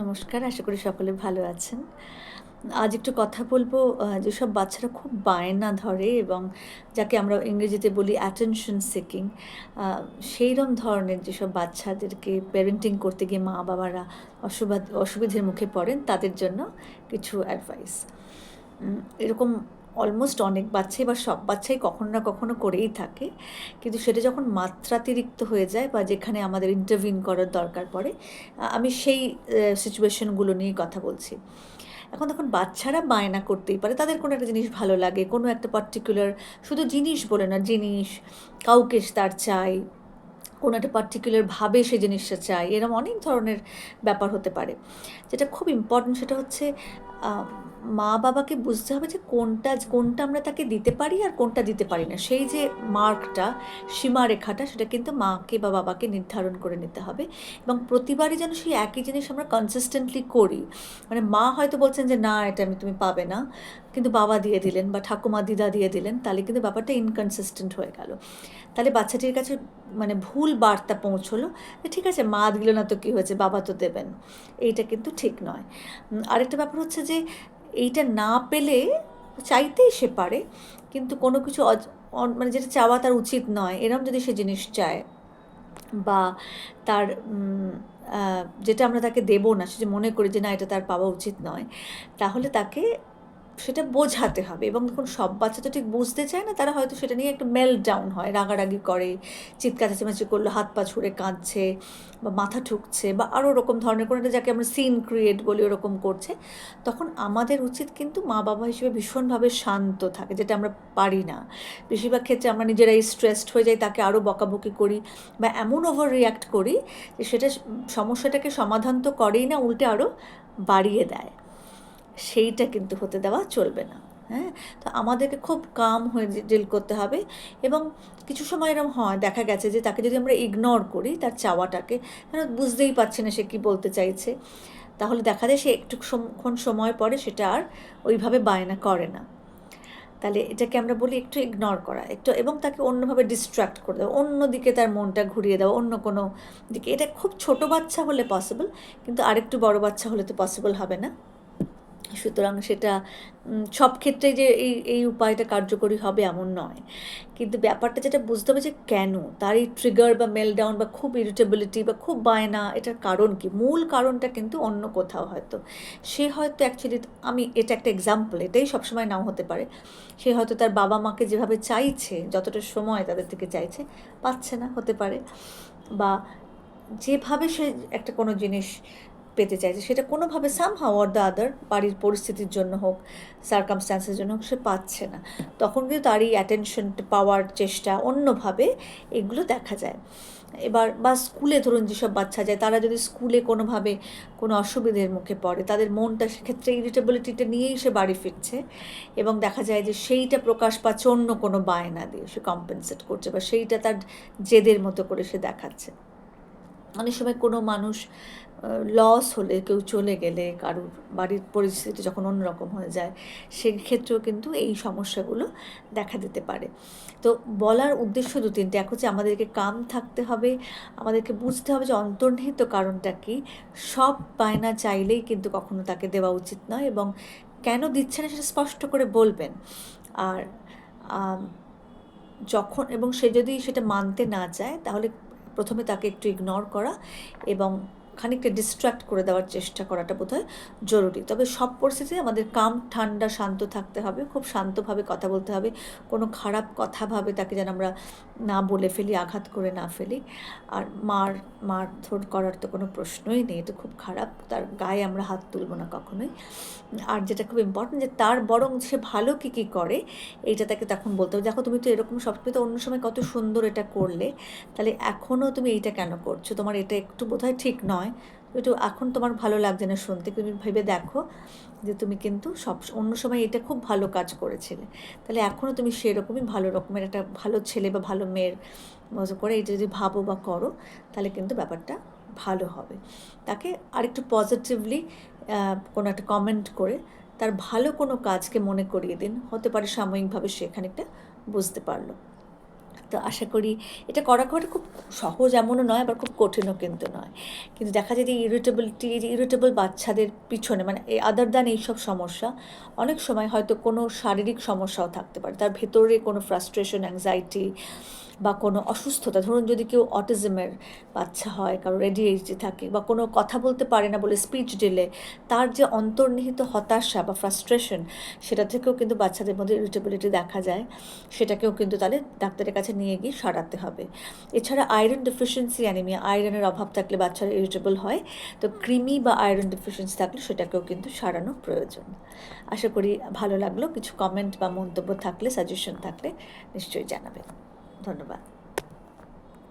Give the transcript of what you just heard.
নমস্কার, আশা করি সকলে ভালো আছেন। আজ একটু কথা বলব যেসব বাচ্চারা খুব বায়না ধরে এবং যাকে আমরা ইংরেজিতে বলি অ্যাটেনশন সিকিং সেইরম ধরনের যেসব বাচ্চাদেরকে প্যারেন্টিং করতে গিয়ে মা বাবারা অসুবিধা অসুবিধের মুখে পড়েন, তাদের জন্য কিছু অ্যাডভাইস এরকম অলমোস্ট অনেক বাচ্চাই বা সব বাচ্চাই কখনো না কখনো করেই থাকে। কিন্তু সেটা যখন মাত্রাতিরিক্ত হয়ে যায় বা যেখানে আমাদের ইন্টারভিন করার দরকার পড়ে আমি সেই সিচুয়েশনগুলো নিয়ে কথা বলছি। এখন দেখুন, বাচ্চারা বায়না করতেই পারে, তাদের কোনো একটা জিনিস ভালো লাগে, কোনো একটা পার্টিকুলার শুধু জিনিস বলে না, জিনিস, কাউকে তার চাই, কোনো একটা পার্টিকুলারভাবে সে জিনিসটা চাই এরকম অনেক ধরনের ব্যাপার হতে পারে। যেটা খুব ইম্পর্টেন্ট সেটা হচ্ছে মা বাবাকে বুঝতে হবে যে কোনটা কোনটা আমরা তাকে দিতে পারি আর কোনটা দিতে পারি না। সেই যে মার্কটা, সীমারেখাটা, সেটা কিন্তু মাকে বা বাবাকে নির্ধারণ করে নিতে হবে এবং প্রতিবারই যেন সেই একই জিনিস আমরা কনসিস্টেন্টলি করি। মানে মা হয়তো বলছেন যে, না, এটা আমি, তুমি পাবে না। কিন্তু বাবা দিয়ে দিলেন বা ঠাকুমা, দিদা দিয়ে দিলেন, তাহলে কিন্তু ব্যাপারটা ইনকনসিস্টেন্ট হয়ে গেল। তাহলে বাচ্চাটির কাছে মানে ভুল বার্তা পৌঁছলো ঠিক আছে, মা দিল না তো কী হয়েছে? বাবা তো দেবেন। এইটা কিন্তু ঠিক নয়। আরেকটা ব্যাপার হচ্ছে যে এইটা না পেলে চাইতেই সে পারে, কিন্তু কোনো কিছু মানে যেটা চাওয়া তার উচিত নয়, এরম যদি সে জিনিস চায় বা তার যেটা আমরা তাকে দেব না, সে মনে করি যে না, এটা তার পাওয়া উচিত নয়, তাহলে তাকে সেটা বোঝাতে হবে এবং দেখুন সব বাচ্চা তো ঠিক বুঝতে চায় না, তারা হয়তো সেটা নিয়ে একটু মেল ডাউন হয়, রাগারাগি করে, চিৎকার চেঁচামেচি করল, হাত পা ছুঁড়ে কাঁদছে বা মাথা ঠুকছে বা আরও ওরকম ধরনের কোনো যাকে আমরা সিন ক্রিয়েট বলি ওরকম করছে, তখন আমাদের উচিত কিন্তু মা বাবা হিসেবে ভীষণভাবে শান্ত থাকে, যেটা আমরা পারি না। বেশিরভাগ ক্ষেত্রে আমরা নিজেরাই স্ট্রেসড হয়ে যাই, তাকে আরও বকাবকি করি বা এমন ওভার রিয়াক্ট করি যে সেটা সমস্যাটাকে সমাধান তো করেই না, উল্টে আরও বাড়িয়ে দেয়। সেইটা কিন্তু হতে দেওয়া চলবে না হ্যাঁ? তো আমাদেরকে খুব কাম হয়ে ডিল করতে হবে এবং কিছু সময় এরকম হয়, দেখা গেছে যে, তাকে যদি আমরা ইগনোর করি, তার চাওয়াটাকে, কেন বুঝতেই পারছে না সে কী বলতে চাইছে। তাহলে দেখা যায় সে একটুক্ষণ সময় পরে সেটা আর ওইভাবে বায়না করে না। তাহলে এটাকে আমরা বলি একটু ইগনোর করা, একটু এবং তাকে অন্যভাবে ডিস্ট্র্যাক্ট করে দেওয়া, অন্য দিকে তার মনটা ঘুরিয়ে দেওয়া, অন্য কোনো দিকে। এটা খুব ছোট বাচ্চা হলে পসিবল কিন্তু আরেকটু বড় বাচ্চা হলে তো পসিবল হবে না। সুতরাং সেটা সব ক্ষেত্রে যে এই এই উপায়টা কার্যকরী হবে এমন নয়। কিন্তু ব্যাপারটা যেটা বুঝতে হবে যে কেন? তার এই ট্রিগার বা মেলডাউন বা খুব ইরিটেবিলিটি বা খুব বায়না, এটার কারণ কি? মূল কারণটা কিন্তু অন্য কোথাও হয়তো। সে হয়তো অ্যাকচুয়ালি আমি এটা একটা এক্সাম্পল এটাই সবসময় নাও হতে পারে। সে হয়তো তার বাবা মাকে যেভাবে চাইছে, যতটা সময় তাদের থেকে চাইছে, পাচ্ছে না, হতে পারে। বা যেভাবে সে একটা কোনো জিনিস পেতে চাইছে। সেটা কোনোভাবে সামহাও অর দ্য আদার বাড়ির পরিস্থিতির জন্য হোক সার্কামস্ট্যান্সের জন্য হোক, সে পাচ্ছে না। তখন কিন্তু তার এই অ্যাটেনশন পাওয়ার চেষ্টা অন্যভাবে এগুলো দেখা যায়। এবার বা স্কুলে ধরুন যেসব বাচ্চা যায়, তারা যদি স্কুলে কোনোভাবে কোনো অসুবিধের মুখে পড়ে, তাদের মনটা সেক্ষেত্রে ইরিটেবিলিটিটা নিয়েই সে বাড়ি ফিরছে এবং দেখা যায় যে সেইটা প্রকাশ পাচ্ছে অন্য কোনো বায়না দিয়ে সে কম্পেনসেট করছে বা সেইটা তার জেদের মতো করে সে দেখাচ্ছে। অনেক সময় কোনো মানুষ লস হলে, কেউ চলে গেলে, কারুর বাড়ির পরিস্থিতি যখন অন্যরকম হয়ে যায়, সেক্ষেত্রেও কিন্তু এই সমস্যাগুলো দেখা দিতে পারে। তো বলার উদ্দেশ্য দু তিনটে, এক হচ্ছে আমাদেরকে কাম থাকতে হবে, আমাদেরকে বুঝতে হবে যে অন্তর্নিহিত কারণটা কি। সব বায়না চাইলেই কিন্তু কখনো তাকে দেওয়া উচিত নয় এবং কেন দিচ্ছে না সেটা স্পষ্ট করে বলবেন। আর যখন, এবং সে যদি সেটা মানতে না চায়, তাহলে প্রথমে তাকে একটু ইগনোর করা এবং খানিকটা ডিস্ট্র্যাক্ট করে দেওয়ার চেষ্টা করাটা বোধহয় জরুরি। তবে সব পরিস্থিতিতে আমাদের কাম, ঠান্ডা, শান্ত থাকতে হবে, খুব শান্তভাবে কথা বলতে হবে, কোনো খারাপ কথা ভাবে তাকে যেন আমরা না বলে ফেলি, আঘাত করে না ফেলি। আর মার, মারধর করার তো কোনো প্রশ্নই নেই, এটা খুব খারাপ, তার গায়ে আমরা হাত তুলব না কখনোই। আর যেটা খুব ইম্পর্টেন্ট যে তার বরং সে ভালো কী কী করে, এইটা তাকে তখন বলতে হবে। দেখো, তুমি তো এরকম সবসময় তো অন্য সময় কত সুন্দর এটা করলে, তাহলে এখনও তুমি এইটা কেন করছ? তোমার এটা একটু বোধহয় ঠিক নয়। একটু এখন তোমার ভালো লাগছে না শুনতে। তুমি ভেবে দেখো যে তুমি কিন্তু সব অন্য সময় এটা খুব ভালো কাজ করেছিলে। তাহলে এখনও তুমি সেরকমই ভালো রকমের একটা ভালো ছেলে বা ভালো মেয়ের মতো করে এটা যদি ভাবো বা করো, তাহলে কিন্তু ব্যাপারটা ভালো হবে। তাকে আরেকটু পজিটিভলি কোনো একটা কমেন্ট করে তার ভালো কোনো কাজকে মনে করিয়ে দিন। হতে পারে সাময়িকভাবে সে খানিকটা বুঝতে পারল। তো আশা করি এটা করা করা খুব সহজ এমনও নয়, আবার খুব কঠিনও কিন্তু নয়। কিন্তু দেখা যায় যে ইরিটেবিলিটি ইরিটেবল বাচ্চাদের পিছনে মানে এই আদার দ্যান এইসব সমস্যা, অনেক সময় হয়তো কোনো শারীরিক সমস্যাও থাকতে পারে। তার ভেতরে কোনো ফ্রাস্ট্রেশন অ্যাংজাইটি বা কোনো অসুস্থতা, ধরুন যদি কেউ অটিজমের বাচ্চা হয়, কারও রেডিএইচডি থাকে বা কোনো কথা বলতে পারে না বলে স্পিচ ডিলে তার যে অন্তর্নিহিত হতাশা বা ফ্রাস্ট্রেশন সেটা থেকেও কিন্তু বাচ্চাদের মধ্যে ইরিটেবিলিটি দেখা যায়। সেটাকেও কিন্তু তাহলে ডাক্তারের কাছে নিয়ে গিয়ে সারাতে হবে। এছাড়া আয়রন ডেফিসিয়েন্সি অ্যানিমিয়া আয়রনের অভাব থাকলে বাচ্চারা ইরিটেবল হয়। তো ক্রিমি বা আয়রন ডেফিসিয়েন্সি থাকলে সেটাকেও কিন্তু সারানো প্রয়োজন। আশা করি ভালো লাগল। কিছু কমেন্ট বা মন্তব্য থাকলে সাজেশন থাকলে নিশ্চয়ই জানাবেন। 同志们